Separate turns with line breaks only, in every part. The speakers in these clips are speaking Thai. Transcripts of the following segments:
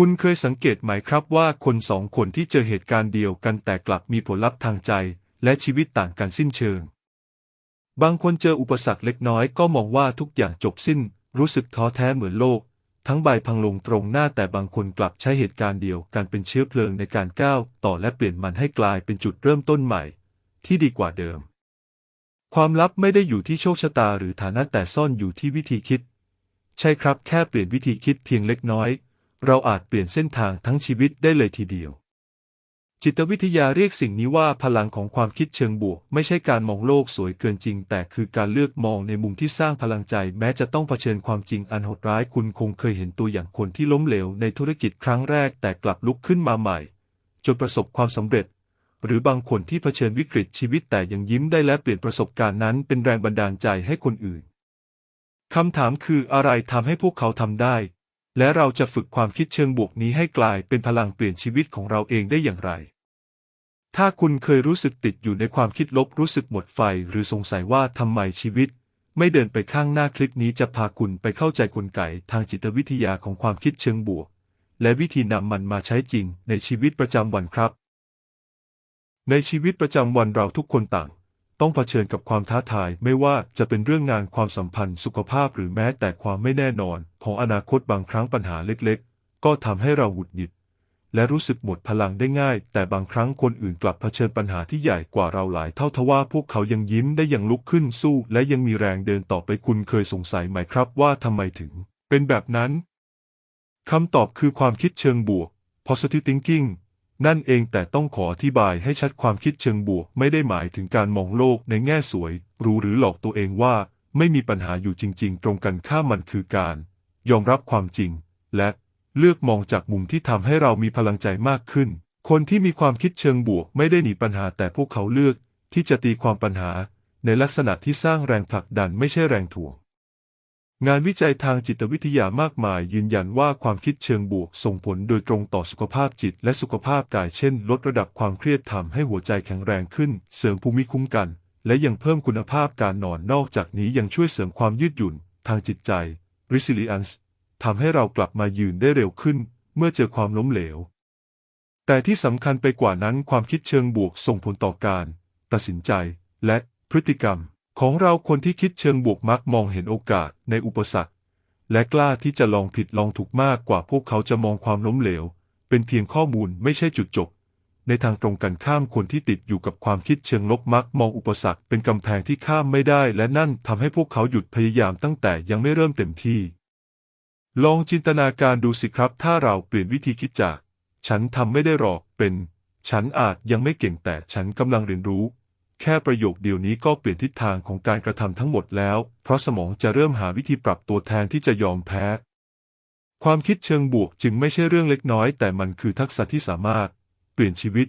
คุณเคยสังเกตไหมครับว่าคนสองคนที่เจอเหตุการณ์เดียวกันแต่กลับมีผลลัพธ์ทางใจ และชีวิตต่างกันสิ้นเชิง บางคนเจออุปสรรคเล็กน้อยก็มองว่าทุกอย่างจบสิ้น รู้สึกท้อแท้เหมือนโลก ทั้งใบพังลงตรงหน้าแต่บางคนกลับใช้เหตุการณ์เดียวกันเป็นเชื้อเพลิงในการก้าวต่อและเปลี่ยนมันให้กลายเป็นจุดเริ่มต้นใหม่ ที่ดีกว่าเดิม ความลับไม่ได้อยู่ที่โชคชะตาหรือฐานะแต่ซ่อนอยู่ที่วิธีคิด ใช่ครับแค่เปลี่ยนวิธีคิดเพียงเล็กน้อย เราอาจเปลี่ยนเส้นทางทั้งชีวิตได้เลยทีเดียว จิตวิทยาเรียกสิ่งนี้ว่าพลังของความคิดเชิงบวก ไม่ใช่การมองโลกสวยเกินจริง แต่คือการเลือกมองในมุมที่สร้างพลังใจ แม้จะต้องเผชิญความจริงอันโหดร้ายคุณคงเคยเห็นตัวอย่างคนที่ล้มเหลวในธุรกิจครั้งแรกแต่กลับลุกขึ้นมาใหม่ จนประสบความสำเร็จหรือบางคนที่เผชิญวิกฤตชีวิตแต่ยังยิ้มได้และเปลี่ยนประสบการณ์นั้นเป็นแรงบันดาลใจให้คนอื่น คำถามคืออะไรทำให้พวกเขาทำได้ และเราจะฝึกความคิดเชิงบวกนี้ให้กลายเป็นพลังเปลี่ยนชีวิตของเราเองได้อย่างไร ถ้าคุณเคยรู้สึกติดอยู่ในความคิดลบรู้สึกหมดไฟ หรือสงสัยว่าทำไมชีวิต ไม่เดินไปข้างหน้าคลิปนี้จะพาคุณไปเข้าใจกลไกทางจิตวิทยาของความคิดเชิงบวก และวิธีนำมันมาใช้จริงในชีวิตประจำวันครับ ในชีวิตประจำวันเราทุกคนต่าง ต้องเผชิญกับความท้าทายไม่ว่าจะเป็นเรื่องงานความสัมพันธ์สุขภาพหรือแม้แต่ความไม่แน่นอน ของอนาคตบางครั้งปัญหาเล็กๆ ก็ทำให้เราหงุดหงิด และรู้สึกหมดพลังได้ง่าย แต่บางครั้งคนอื่นกลับเผชิญปัญหาที่ใหญ่กว่าเราหลายเท่าทว่าพวกเขายังยิ้มได้ยังลุกขึ้นสู้ และยังมีแรงเดินต่อไปคุณเคยสงสัยไหมครับว่าทำไมถึง เป็นแบบนั้นคำตอบคือความคิดเชิงบวก positive thinking นั่นเองแต่ต้องขออธิบายให้ชัดความคิดเชิงบวก ไม่ได้หมายถึงการมองโลกในแง่สวย รู้หรือหลอกตัวเองว่า ไม่มีปัญหาอยู่จริง ๆ ตรงกันข้ามมันคือการ ยอมรับความจริง และเลือกมองจากมุมที่ทำให้เรามีพลังใจมากขึ้น คนที่มีความคิดเชิงบวก ไม่ได้หนีปัญหาแต่พวกเขาเลือก ที่จะตีความปัญหา ในลักษณะที่สร้างแรงผลักดันไม่ใช่แรงถ่วง งานวิจัยทางจิตวิทยามากมายยืนยันว่าความคิดเชิงบวกส่งผลโดยตรงต่อสุขภาพจิตและสุขภาพกายเช่น ลดระดับความเครียดทำให้หัวใจแข็งแรงขึ้น เสริมภูมิคุ้มกัน และยังเพิ่มคุณภาพการนอนนอกจากนี้ยังช่วยเสริมความยืดหยุ่น ทางจิตใจ resilience ทำให้เรากลับมายืนได้เร็วขึ้น เมื่อเจอความล้มเหลว แต่ที่สำคัญไปกว่านั้นความคิดเชิงบวกส่งผลต่อการ ตัดสินใจ และพฤติกรรม ของเราคนที่คิดเชิงบวกมักมองเห็นโอกาสในอุปสรรค และกล้าที่จะลองผิดลองถูกมากกว่าพวกเขาจะมองความล้มเหลว เป็นเพียงข้อมูลไม่ใช่จุดจบ ในทางตรงกันข้ามคนที่ติดอยู่กับความคิดเชิงลบมักมองอุปสรรคเป็นกำแพงที่ข้ามไม่ได้ และนั่นทำให้พวกเขาหยุดพยายามตั้งแต่ยังไม่เริ่มเต็มที่ ลองจินตนาการดูสิครับ ถ้าเราเปลี่ยนวิธีคิดจาก ฉันทำไม่ได้หรอกเป็น ฉันอาจยังไม่เก่งแต่ฉันกำลังเรียนรู้ แค่ประโยคเดียวนี้ก็เปลี่ยนทิศทางของการกระทำทั้งหมดแล้ว เพราะสมองจะเริ่มหาวิธีปรับตัวแทนที่จะยอมแพ้ ความคิดเชิงบวกจึงไม่ใช่เรื่องเล็กน้อย แต่มันคือทักษะที่สามารถ เปลี่ยนชีวิต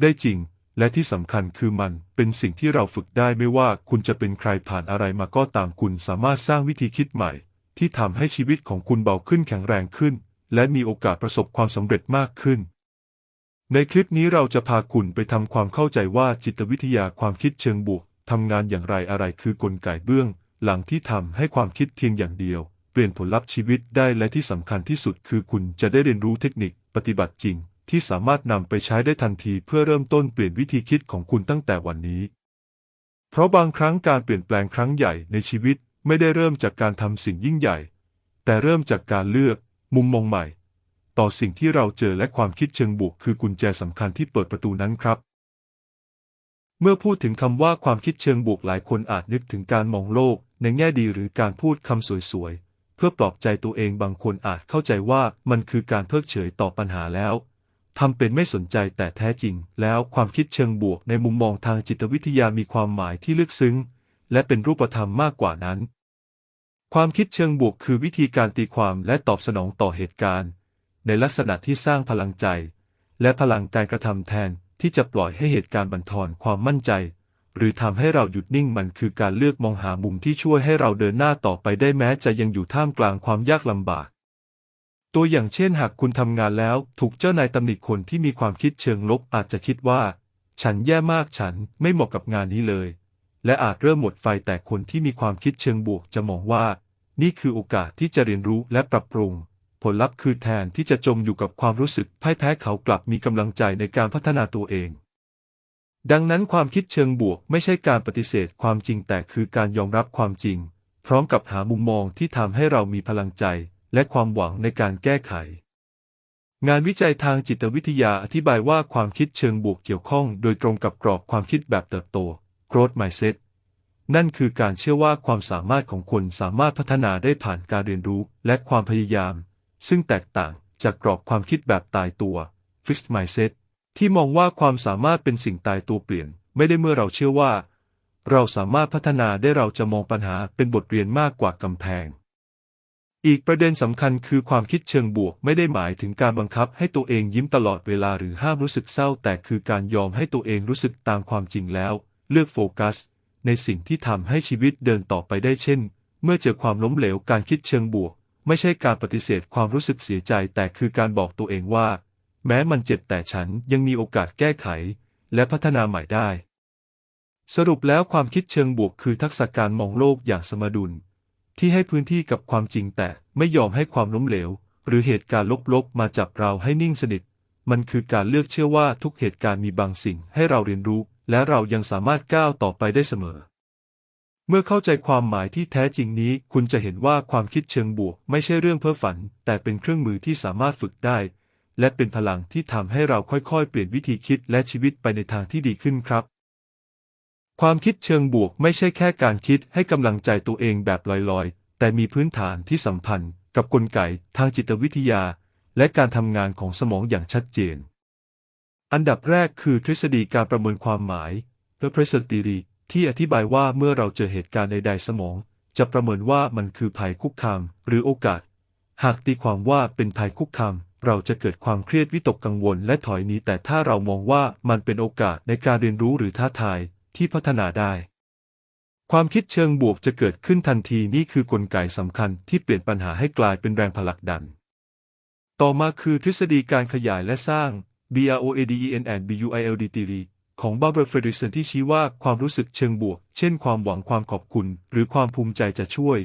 ได้จริง และที่สำคัญคือมันเป็นสิ่งที่เราฝึกได้ไม่ว่าคุณจะเป็นใครผ่านอะไรมาก็ตามคุณสามารถสร้างวิธีคิดใหม่ ที่ทำให้ชีวิตของคุณเบาขึ้นแข็งแรงขึ้น และมีโอกาสประสบความสำเร็จมากขึ้น ในคลิปนี้เราจะพาคุณไปทำความเข้าใจว่าจิตวิทยาความคิดเชิงบวกทำงานอย่างไรอะไรคือกลไกเบื้อง หลังที่ทำให้ความคิดเพียงอย่างเดียว เปลี่ยนผลลัพธ์ชีวิตได้และที่สำคัญที่สุดคือคุณจะได้เรียนรู้เทคนิคปฏิบัติจริง ที่สามารถนำไปใช้ได้ทันทีเพื่อเริ่มต้นเปลี่ยนวิธีคิดของคุณตั้งแต่วันนี้ เพราะบางครั้งการเปลี่ยนแปลงครั้งใหญ่ในชีวิตไม่ได้เริ่มจากการทำสิ่งยิ่งใหญ่ แต่เริ่มจากการเลือก มุมมองใหม่ ต่อสิ่งที่เราเจอและความคิดเชิงบวกคือกุญแจสำคัญที่เปิดประตูนั้นครับ เมื่อพูดถึงคำว่าความคิดเชิงบวกหลายคนอาจนึกถึงการมองโลก ในแง่ดีหรือการพูดคำสวยๆ เพื่อปลอบใจตัวเองบางคนอาจเข้าใจว่ามันคือการเพิกเฉยต่อปัญหาแล้วทำเป็นไม่สนใจแต่แท้จริง แล้วความคิดเชิงบวกในมุมมองทางจิตวิทยามีความหมายที่ลึกซึ้ง และเป็นรูปธรรมมากกว่านั้น ความคิดเชิงบวกคือวิธีการตีความและตอบสนองต่อเหตุการณ์ ในลักษณะที่สร้างพลังใจ และพลังการกระทำแทนที่จะปล่อยให้เหตุการณ์บั่นทอนความมั่นใจ หรือทำให้เราหยุดนิ่งมันคือการเลือกมองหามุมที่ช่วยให้เราเดินหน้าต่อไปได้แม้จะยังอยู่ท่ามกลางความยากลำบาก ตัวอย่างเช่นหากคุณทำงานแล้ว ถูกเจ้านายตำหนิคนที่มีความคิดเชิงลบอาจจะคิดว่า ฉันแย่มากฉันไม่เหมาะกับงานนี้เลย และอาจเริ่มหมดไฟแต่คนที่มีความคิดเชิงบวกจะมองว่า นี่คือโอกาสที่จะเรียนรู้และปรับปรุง ผลลัพธ์คือแทนที่จะจมอยู่กับความรู้สึกพ่ายแพ้เขากลับมีกำลังใจในการพัฒนาตัวเอง ดังนั้นความคิดเชิงบวกไม่ใช่การปฏิเสธความจริงแต่คือการยอมรับความจริง พร้อมกับหามุมมองที่ทำให้เรามีพลังใจ และความหวังในการแก้ไข งานวิจัยทางจิตวิทยาอธิบายว่าความคิดเชิงบวกเกี่ยวข้อง โดยตรงกับกรอบความคิดแบบเติบโต growth mindset นั่นคือการเชื่อว่าความสามารถของคนสามารถพัฒนาได้ผ่านการเรียนรู้และความพยายาม ซึ่งแตกต่างจากกรอบความคิดแบบตายตัว fixed mindset ที่มองว่าความสามารถเป็นสิ่งตายตัวเปลี่ยน ไม่ได้เมื่อเราเชื่อว่า เราสามารถพัฒนาได้เราจะมองปัญหาเป็นบทเรียนมากกว่ากำแพง อีกประเด็นสำคัญคือความคิดเชิงบวกไม่ได้หมายถึงการบังคับให้ตัวเองยิ้มตลอดเวลาหรือห้ามรู้สึกเศร้า แต่คือการยอมให้ตัวเองรู้สึกตามความจริงแล้ว เลือกโฟกัส ในสิ่งที่ทำให้ชีวิตเดินต่อไปได้เช่น เมื่อเจอความล้มเหลวการคิดเชิงบวก ไม่ใช่การปฏิเสธความรู้สึกเสียใจแต่คือการบอกตัวเองว่า แม้มันเจ็บแต่ฉันยังมีโอกาสแก้ไข และพัฒนาใหม่ได้ สรุปแล้วความคิดเชิงบวกคือทักษะการมองโลกอย่างสมดุล ที่ให้พื้นที่กับความจริงแต่ไม่ยอมให้ความล้มเหลว หรือเหตุการณ์ลบๆมาจับเราให้นิ่งสนิท มันคือการเลือกเชื่อว่าทุกเหตุการณ์มีบางสิ่งให้เราเรียนรู้ และเรายังสามารถก้าวต่อไปได้เสมอ เมื่อเข้าใจความหมายที่แท้จริงนี้ คุณจะเห็นว่าความคิดเชิงบวก ไม่ใช่เรื่องเพ้อฝัน แต่เป็นเครื่องมือที่สามารถฝึกได้ และเป็นพลังที่ทำให้เราค่อยๆ เปลี่ยนวิธีคิดและชีวิตไปในทางที่ดีขึ้นครับ ความคิดเชิงบวกไม่ใช่แค่การคิดให้กำลังใจตัวเองแบบลอยๆ แต่มีพื้นฐานที่สัมพันธ์ กับกลไกทางจิตวิทยา และการทำงานของสมองอย่างชัดเจน อันดับแรกคือทฤษฎีการประเมินความหมาย The p r e s e n Theory ที่อธิบายว่าเมื่อเราเจอเหตุการณ์ใดๆสมอง จะประเมินว่ามันคือภัยคุกคาม หรือโอกาส หากตีความว่าเป็นภัยคุกคามเราจะเกิดความเครียดวิตกกังวลและถอยหนีแต่ถ้าเรามองว่ามันเป็นโอกาสในการเรียนรู้หรือท้าทายที่พัฒนาได้ ความคิดเชิงบวกจะเกิดขึ้นทันทีนี่คือกลไกสำคัญที่เปลี่ยนปัญหาให้กลายเป็นแรงผลักดัน ต่อมาคือทฤษฎีการขยายและสร้าง BROADEN and BUILD theory ของบาร์เบอร์เฟรดิสันที่ชี้ว่าความรู้สึกเชิงบวก เช่นความหวังความขอบคุณ หรือความภูมิใจจะช่วย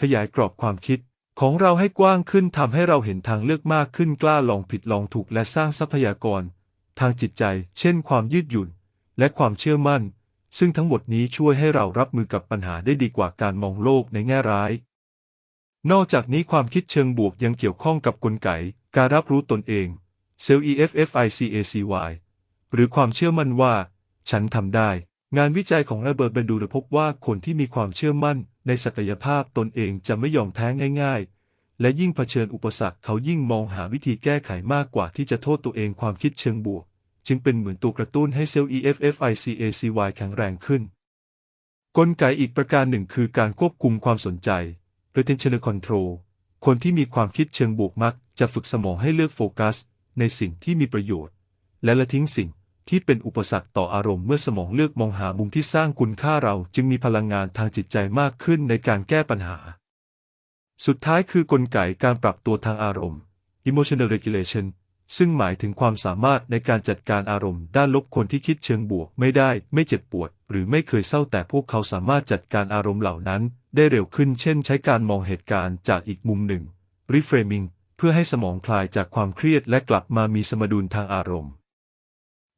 ขยายกรอบความคิด ของเราให้กว้างขึ้นทำให้เราเห็นทางเลือกมากขึ้นกล้าลองผิดลองถูกและสร้างทรัพยากร ทางจิตใจ เช่น ความยืดหยุ่น และความเชื่อมั่น ซึ่งทั้งหมดนี้ช่วยให้เรารับมือกับปัญหาได้ดีกว่าการมองโลกในแง่ร้าย นอกจากนี้ความคิดเชิงบวกยังเกี่ยวข้องกับกลไก การรับรู้ตนเอง เซลล์ EFFICACY หรือความเชื่อมั่นว่า ฉันทำได้ งานวิจัยของระเบิร์ตเบนดูพบว่าคนที่มีความเชื่อมั่นในศักยภาพตนเองจะไม่ยอมแพ้ง่าย ๆ และยิ่งเผชิญอุปสรรคเขายิ่งมองหาวิธีแก้ไขมากกว่าที่จะโทษตัวเองความคิดเชิงบวก จึงเป็นเหมือนตัวกระตุ้นให้เซลล์ EFFICACY แข็งแรงขึ้น กลไกอีกประการหนึ่งคือการควบคุมความสนใจ Attentional Control คนที่มีความคิดเชิงบวกมัก จะฝึกสมองให้เลือกโฟกัส ในสิ่งที่มีประโยชน์ และละทิ้งสิ่ง ที่เป็นอุปสรรคต่ออารมณ์เมื่อสมองเลือกมองหามุมที่สร้างคุณค่าเราจึงมีพลังงานทางจิตใจมากขึ้นในการแก้ปัญหา สุดท้ายคือกลไกการปรับตัวทางอารมณ์ emotional regulation ซึ่งหมายถึงความสามารถในการจัดการอารมณ์ด้านลบคนที่คิดเชิงบวกไม่ได้ไม่เจ็บปวด หรือไม่เคยเศร้าแต่พวกเขาสามารถจัดการอารมณ์เหล่านั้น ได้เร็วขึ้นเช่น ใช้การมองเหตุการณ์จากอีกมุมหนึ่ง reframing เพื่อให้สมองคลายจากความเครียดและกลับมามีสมดุลทางอารมณ์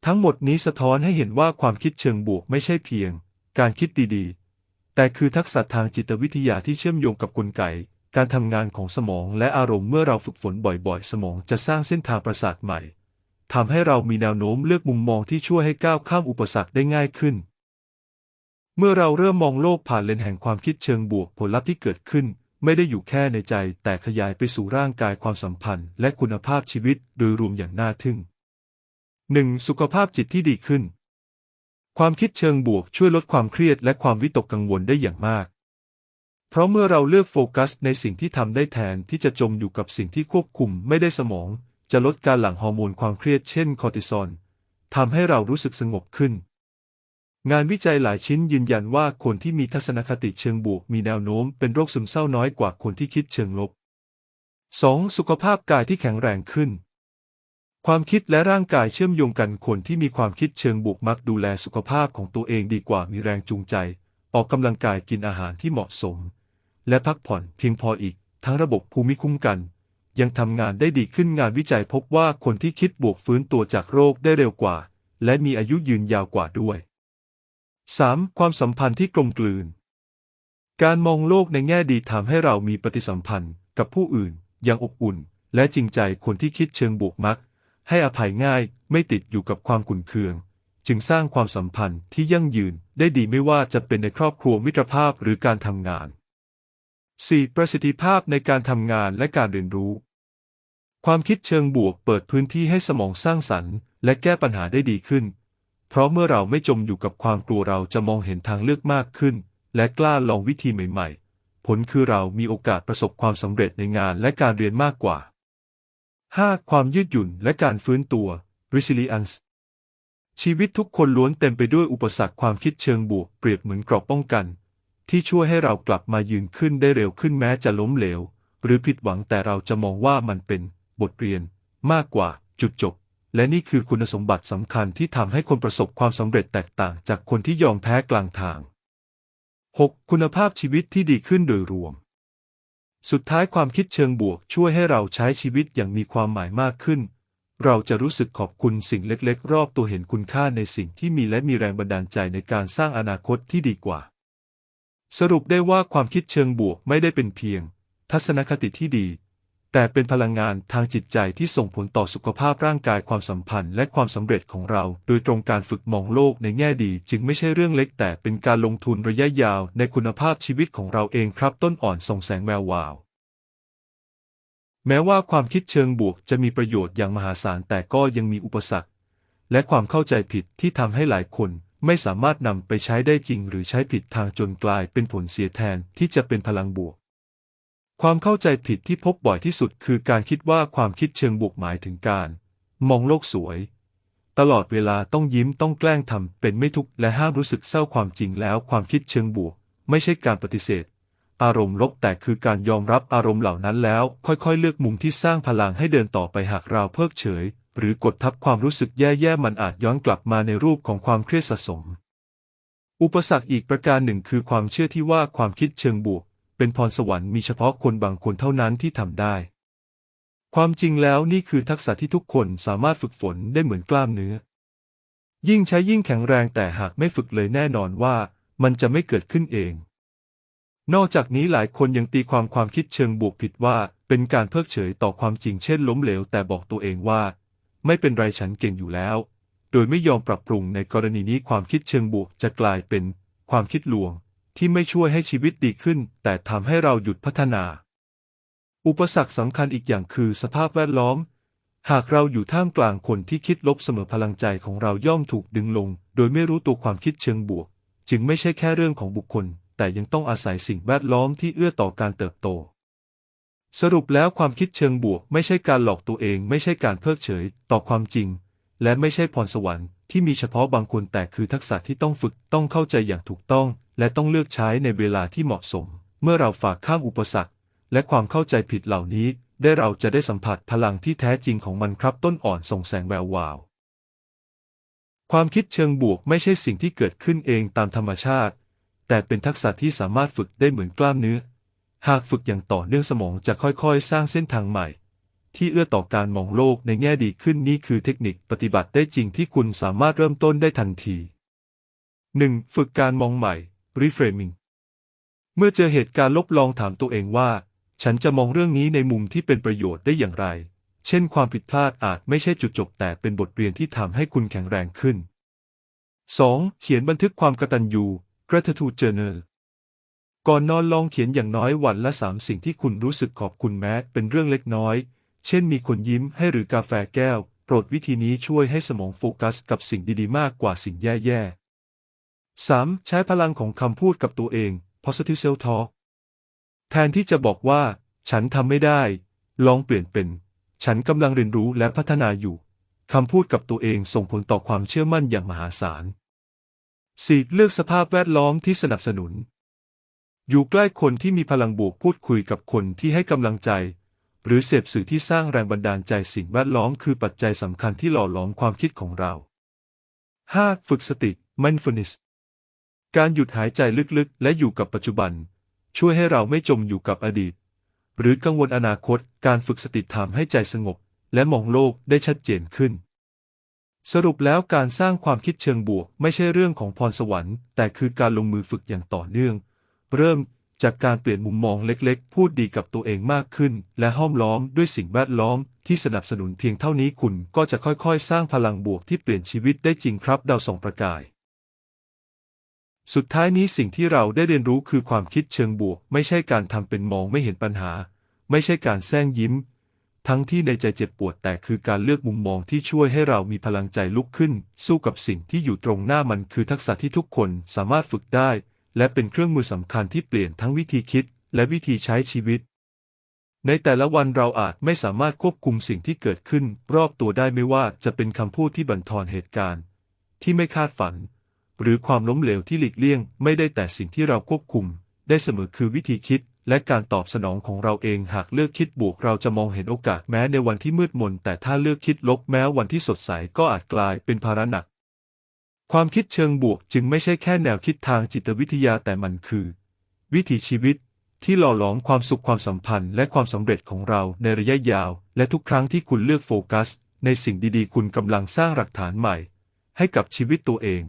ทั้งหมดนี้สะท้อนให้เห็นว่าความคิดเชิงบวกไม่ใช่เพียง การคิดดีๆ แต่คือทักษะทางจิตวิทยาที่เชื่อมโยงกับกลไก การทำงานของสมองและอารมณ์เมื่อเราฝึกฝนบ่อยๆ สมองจะสร้างเส้นทางประสาทใหม่ทำให้เรามีแนวโน้มเลือกมุมมองที่ช่วยให้ก้าวข้ามอุปสรรคได้ง่ายขึ้น เมื่อเราเริ่มมองโลกผ่านเลนส์แห่งความคิดเชิงบวกผลลัพธ์ที่เกิดขึ้น ไม่ได้อยู่แค่ในใจ แต่ขยายไปสู่ร่างกายความสัมพันธ์ และคุณภาพชีวิตโดยรวมอย่างน่าทึ่ง 1. สุขภาพจิตที่ดีขึ้น ความคิดเชิงบวกช่วยลดความเครียดและความวิตกกังวลได้อย่างมาก เพราะเมื่อเราเลือกโฟกัสในสิ่งที่ทำได้แทนที่จะจมอยู่กับสิ่งที่ควบคุมไม่ได้สมอง จะลดการหลั่งฮอร์โมนความเครียดเช่นคอร์ติซอลทำให้เรารู้สึกสงบขึ้นงานวิจัยหลายชิ้นยืนยันว่าคนที่มีทัศนคติเชิงบวกมีแนวโน้มเป็นโรคซึมเศร้าน้อยกว่าคนที่คิดเชิงลบ 2. สุขภาพกายที่แข็งแรงขึ้น ความคิดและร่างกายเชื่อมโยงกันคนที่มีความคิดเชิงบวกมักดูแลสุขภาพของตัวเองดีกว่ามีแรงจูงใจ ออกกำลังกายกินอาหารที่เหมาะสม และพักผ่อนเพียงพออีก ทั้งระบบภูมิคุ้มกัน ยังทำงานได้ดีขึ้นงานวิจัยพบว่าคนที่คิดบวกฟื้นตัวจากโรคได้เร็วกว่า และมีอายุยืนยาวกว่าด้วย 3. ความสัมพันธ์ที่กลมกลืน การมองโลกในแง่ดีทำให้เรามีปฏิสัมพันธ์กับผู้อื่นอย่างอบอุ่น และจริงใจคนที่คิดเชิงบวกมัก ให้อภัยง่ายไม่ติดอยู่กับความขุ่นเคือง จึงสร้างความสัมพันธ์ที่ยั่งยืนได้ดีไม่ว่าจะเป็นในครอบครัวมิตรภาพหรือการทำงาน 4. ประสิทธิภาพในการทำงานและการเรียนรู้ ความคิดเชิงบวกเปิดพื้นที่ให้สมองสร้างสรรค์ และแก้ปัญหาได้ดีขึ้น เพราะเมื่อเราไม่จมอยู่กับความกลัวเราจะมองเห็นทางเลือกมากขึ้น และกล้าลองวิธีใหม่ ๆ ผลคือเรามีโอกาสประสบความสำเร็จในงานและการเรียนมากกว่า 5. ความยืดหยุ่นและการฟื้นตัว resilience ชีวิตทุกคนล้วนเต็มไปด้วยอุปสรรคความคิดเชิงบวกเปรียบเหมือนเกราะป้องกัน ที่ช่วยให้เรากลับมายืนขึ้นได้เร็วขึ้นแม้จะล้มเหลว หรือผิดหวังแต่เราจะมองว่ามันเป็น บทเรียน มากกว่า จุดจบ และนี่คือคุณสมบัติสำคัญที่ทำให้คนประสบความสำเร็จแตกต่างจากคนที่ยอมแพ้กลางทาง 6. คุณภาพชีวิตที่ดีขึ้นโดยรวม สุดท้ายความคิดเชิงบวกช่วยให้เราใช้ชีวิตอย่างมีความหมายมากขึ้น เราจะรู้สึกขอบคุณสิ่งเล็กๆ รอบตัวเห็นคุณค่าในสิ่งที่มีและมีแรงบันดาลใจในการสร้างอนาคตที่ดีกว่า สรุปได้ว่าความคิดเชิงบวกไม่ได้เป็นเพียง ทัศนคติที่ดี แต่เป็นพลังงานทางจิตใจที่ส่งผลต่อสุขภาพร่างกายความสัมพันธ์และความสำเร็จของเรา โดยตรงการฝึกมองโลกในแง่ดี จึงไม่ใช่เรื่องเล็ก แต่เป็นการลงทุนระยะยาวในคุณภาพชีวิตของเราเองครับ ต้นอ่อนส่งแสงแวววาว แม้ว่าความคิดเชิงบวกจะมีประโยชน์อย่างมหาศาลแต่ก็ยังมีอุปสรรค และความเข้าใจผิดที่ทำให้หลายคนไม่สามารถนำไปใช้ได้จริง หรือใช้ผิดทางจนกลายเป็นผลเสียแทนที่จะเป็นพลังบวก ความเข้าใจผิดที่พบบ่อยที่สุดคือการคิดว่าความคิดเชิงบวกหมายถึงการ มองโลกสวย ตลอดเวลาต้องยิ้มต้องแกล้งทำเป็นไม่ทุกข์และห้ามรู้สึกเศร้าความจริงแล้ว ความคิดเชิงบวก ไม่ใช่การปฏิเสธ อารมณ์ลบแต่คือการยอมรับอารมณ์เหล่านั้นแล้ว ค่อยๆ เลือกมุมที่สร้างพลังให้เดินต่อไปหากเราเพิกเฉย หรือกดทับความรู้สึกแย่ๆมันอาจย้อนกลับมาในรูปของความเครียดสะสม อุปสรรคอีกประการหนึ่งคือความเชื่อที่ว่าความคิดเชิงบวก เป็นพรสวรรค์มีเฉพาะคนบางคนเท่านั้นที่ทำได้ ความจริงแล้วนี่คือทักษะที่ทุกคนสามารถฝึกฝนได้เหมือนกล้ามเนื้อ ยิ่งใช้ยิ่งแข็งแรงแต่หากไม่ฝึกเลยแน่นอนว่ามันจะไม่เกิดขึ้นเอง นอกจากนี้หลายคนยังตีความความคิดเชิงบวกผิดว่าเป็นการเพิกเฉยต่อความจริงเช่นล้มเหลวแต่บอกตัวเองว่า ไม่เป็นไรฉันเก่งอยู่แล้ว โดยไม่ยอมปรับปรุงในกรณีนี้ความคิดเชิงบวกจะกลายเป็นความคิดลวง ที่ไม่ช่วยให้ชีวิตดีขึ้น แต่ทำให้เราหยุดพัฒนา อุปสรรคสำคัญอีกอย่างคือสภาพแวดล้อม หากเราอยู่ท่ามกลางคนที่คิดลบเสมอพลังใจของเราย่อมถูกดึงลง โดยไม่รู้ตัวความคิดเชิงบวก จึงไม่ใช่แค่เรื่องของบุคคล แต่ยังต้องอาศัยสิ่งแวดล้อมที่เอื้อต่อการเติบโต สรุปแล้วความคิดเชิงบวก ไม่ใช่การหลอกตัวเอง ไม่ใช่การเพิกเฉย ต่อความจริง และไม่ใช่พรสวรรค์ที่มีเฉพาะบางคนแต่คือทักษะที่ต้องฝึกต้องเข้าใจอย่างถูกต้องและต้องเลือกใช้ในเวลาที่เหมาะสม เมื่อเราฝากข้ามอุปสรรค และความเข้าใจผิดเหล่านี้ ได้เราจะได้สัมผัสพลังที่แท้จริงของมันครับต้นอ่อนส่งแสงแวววาว ความคิดเชิงบวกไม่ใช่สิ่งที่เกิดขึ้นเองตามธรรมชาติ แต่เป็นทักษะที่สามารถฝึกได้เหมือนกล้ามเนื้อ หากฝึกอย่างต่อเนื่องสมองจะค่อยๆ สร้างเส้นทางใหม่ที่เอื้อต่อการมองโลกในแง่ดีขึ้นนี่คือเทคนิคปฏิบัติได้จริงที่คุณสามารถเริ่มต้นได้ทันที 1. ฝึกการมองใหม่ reframing เมื่อเจอเหตุการณ์ลบลองถามตัวเองว่า ฉันจะมองเรื่องนี้ในมุมที่เป็นประโยชน์ได้อย่างไร เช่น ความผิดพลาดอาจไม่ใช่จุดจบแต่เป็นบทเรียนที่ทำให้คุณแข็งแรงขึ้น 2. เขียนบันทึกความกระตัญญู gratitude journal ก่อนนอนลองเขียนอย่างน้อยวันละสามสิ่งที่คุณรู้สึกขอบคุณแม้เป็นเรื่องเล็กน้อย เช่นมีคนยิ้มให้หรือกาแฟแก้ว โปรดวิธีนี้ช่วยให้สมองโฟกัสกับสิ่งดีๆ มากกว่าสิ่งแย่ๆ 3. ใช้พลังของคำพูดกับตัวเอง positive self talk แทนที่จะบอกว่า ฉันทำไม่ได้ ลองเปลี่ยนเป็น ฉันกำลังเรียนรู้และพัฒนาอยู่คำพูดกับตัวเองส่งผลต่อความเชื่อมั่นอย่างมหาศาล 4. เลือกสภาพแวดล้อมที่สนับสนุน อยู่ใกล้คนที่มีพลังบวกพูดคุยกับคนที่ให้กำลังใจ หรือเสพสื่อที่สร้างแรงบันดาลใจสิ่งแวดล้อมคือปัจจัยสำคัญที่หล่อหลอมความคิดของเรา 5. ฝึกสติ mindfulness การหยุดหายใจลึกๆ และอยู่กับปัจจุบัน ช่วยให้เราไม่จมอยู่กับอดีต หรือกังวลอนาคต การฝึกสติทำให้ใจสงบ และมองโลกได้ชัดเจนขึ้น สรุปแล้วการสร้างความคิดเชิงบวก ไม่ใช่เรื่องของพรสวรรค์ แต่คือการลงมือฝึกอย่างต่อเนื่อง เริ่มจากการเปลี่ยนมุมมองเล็กๆ พูดดีกับตัวเองมากขึ้น และห้อมล้อมด้วยสิ่งแวดล้อมที่สนับสนุนเพียงเท่านี้คุณก็จะค่อยๆ สร้างพลังบวกที่เปลี่ยนชีวิตได้จริงครับดาวส่องประกาย สุดท้ายนี้สิ่งที่เราได้เรียนรู้คือความคิดเชิงบวก ไม่ใช่การทำเป็นมองไม่เห็นปัญหา ไม่ใช่การแซงยิ้ม ทั้งที่ในใจเจ็บปวดแต่คือการเลือกมุมมองที่ช่วยให้เรามีพลังใจลุกขึ้น สู้กับสิ่งที่อยู่ตรงหน้ามันคือทักษะที่ทุกคนสามารถฝึกได้ และเป็นเครื่องมือสำคัญที่เปลี่ยนทั้งวิธีคิด และวิธีใช้ชีวิต ในแต่ละวันเราอาจไม่สามารถควบคุมสิ่งที่เกิดขึ้น รอบตัวได้ไม่ว่าจะเป็นคำพูดที่บั่นทอนเหตุการณ์ ที่ไม่คาดฝัน หรือความล้มเหลวที่หลีกเลี่ยงไม่ได้แต่สิ่งที่เราควบคุม ได้เสมอคือวิธีคิด และการตอบสนองของเราเองหากเลือกคิดบวกเราจะมองเห็นโอกาสแม้ในวันที่มืดมน แต่ถ้าเลือกคิดลบแม้วันที่สดใสก็อาจกลายเป็นภาระหนัก ความคิดเชิงบวกจึงไม่ใช่แค่แนวคิดทางจิตวิทยาแต่มันคือ วิถีชีวิตที่หล่อหลอมความสุขความสัมพันธ์และความสำเร็จของเราในระยะยาว และทุกครั้งที่คุณเลือกโฟกัส ในสิ่งดีๆ คุณกำลังสร้างหลักฐานใหม่ ให้กับชีวิตตัวเอง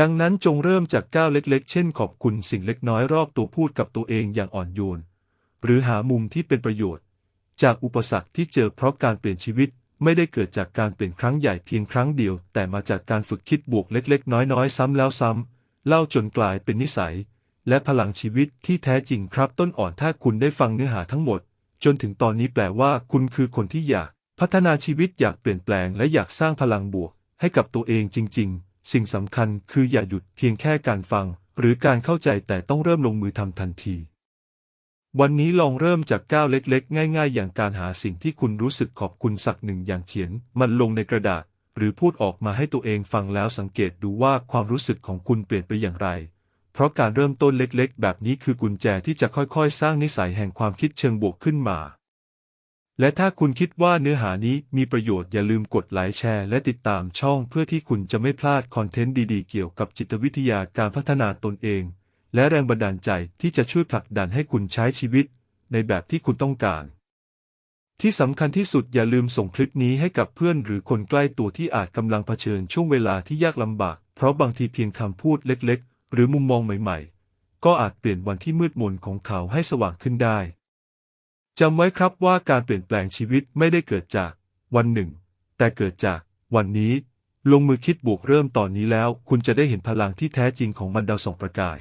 ดังนั้นจงเริ่มจากก้าวเล็กๆ เช่นขอบคุณสิ่งเล็กน้อยรอบตัวพูดกับตัวเองอย่างอ่อนโยน หรือหามุมที่เป็นประโยชน์ จากอุปสรรคที่เจอเพราะการเปลี่ยนชีวิตไม่ได้เกิดจากการเปลี่ยนครั้งใหญ่เพียงครั้งเดียว แต่มาจากการฝึกคิดบวกเล็ก ๆ น้อยๆ ซ้ำแล้วซ้ำเล่าจนกลายเป็นนิสัย และพลังชีวิตที่แท้จริงครับต้นอ่อนถ้าคุณได้ฟังเนื้อหาทั้งหมด จนถึงตอนนี้แปลว่าคุณคือคนที่อยาก พัฒนาชีวิตอยากเปลี่ยนแปลงและอยากสร้างพลังบวก ให้กับตัวเองจริง ๆ สิ่งสำคัญคืออย่าหยุดเพียงแค่การฟัง หรือการเข้าใจแต่ต้องเริ่มลงมือทำทันที วันนี้ลองเริ่มจากก้าวเล็กๆ ง่าย ๆ อย่างการหาสิ่งที่คุณรู้สึกขอบคุณสักหนึ่งอย่างเขียน มันลงในกระดาษ หรือพูดออกมาให้ตัวเองฟังแล้วสังเกตดูว่าความรู้สึกของคุณเปลี่ยนไปอย่างไร เพราะการเริ่มต้นเล็กๆ แบบนี้คือกุญแจที่จะค่อยๆ สร้างนิสัยแห่งความคิดเชิงบวกขึ้นมา และถ้าคุณคิดว่าเนื้อหานี้มีประโยชน์อย่าลืมกดไลค์แชร์และติดตามช่องเพื่อที่คุณจะไม่พลาดคอนเทนต์ดีๆ เกี่ยวกับจิตวิทยาการพัฒนาตนเอง และแรงบันดาลใจที่จะช่วยผลักดันให้คุณใช้ชีวิต ในแบบที่คุณต้องการ ที่สำคัญที่สุดอย่าลืมส่งคลิปนี้ให้กับเพื่อนหรือคนใกล้ตัวที่อาจกำลังเผชิญช่วงเวลาที่ยากลำบาก เพราะบางทีเพียงคำพูดเล็ก ๆ หรือมุมมองใหม่ ๆ ก็อาจเปลี่ยนวันที่มืดมนของเขาให้สว่างขึ้นได้ จำไว้ครับว่าการเปลี่ยนแปลงชีวิตไม่ได้เกิดจาก วันหนึ่ง แต่เกิดจาก วันนี้ ลงมือคิดบวกเริ่มตอนนี้แล้ว คุณจะได้เห็นพลังที่แท้จริงของมันดาวส่องประกาย